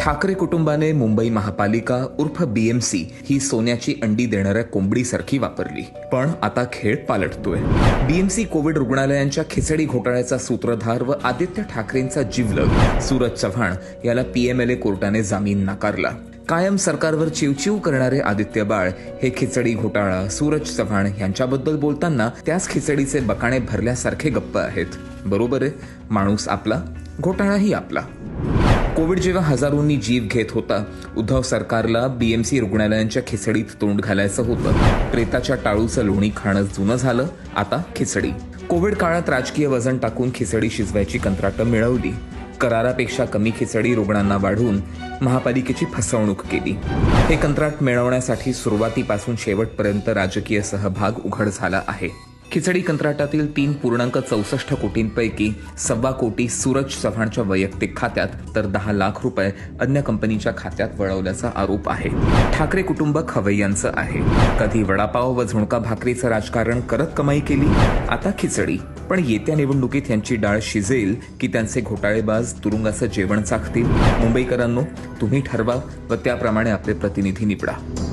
ठाकरे कुटुंबाने मुंबई महापालिका उर्फ बीएमसी ही सोन्याची अंडी देणाऱ्या कोंबडीसारखी वापरली. पण आता खेळ पालटतोय. बीएमसी कोविड रुग्णालयांच्या खिचडी घोटाळ्याचा सूत्रधार व आदित्य ठाकरेंचा जीवलग सूरज चव्हाण याला पीएमएलए कोर्टाने जामीन नाकारला. कायम सरकारवर चिवचिव करणारे आदित्य बाळ हे खिचडी घोटाळा सूरज चव्हाण यांच्याबद्दल बोलताना त्याच खिचडीचे बकाणे भरल्यासारखे गप्प आहेत. बरोबर आहे? माणूस आपला घोटाळाही आपला. कोविड जेव्हा हजारोंनी जीव घेत होता उद्धव सरकारला बीएमसी रुग्णालयांच्या खिचडीत तोंड घालायचं होतं. प्रेताच्या टाळूचं लोणी खाणं जुनं झालं आता खिचडी कोविड काळात राजकीय वजन टाकून खिचडी शिजवायची कंत्राटं मिळवली. करारापेक्षा कमी खिचडी रुग्णांना वाढवून महापालिकेची फसवणूक केली. हे कंत्राट मिळवण्यासाठी सुरुवातीपासून शेवटपर्यंत राजकीय सहभाग उघड झाला आहे. खिचडी कंत्राटातील तीन पूर्णांक चौसष्ट कोटींपैकी सव्वा कोटी सूरज चव्हाणच्या वैयक्तिक खात्यात तर दहा लाख रुपये अन्य कंपनीच्या खात्यात वळवल्याचा आरोप आहे. ठाकरे कुटुंब खवय्यांचं आहे. कधी वडापाव व झुणका भाकरीचं राजकारण करत कमाई केली? आता खिचडी. पण येत्या निवडणुकीत यांची डाळ शिजेल की त्यांचे घोटाळेबाज तुरुंगाचं जेवण चाखतील? मुंबईकरांनो तुम्ही ठरवा व त्याप्रमाणे आपले प्रतिनिधी निवडा.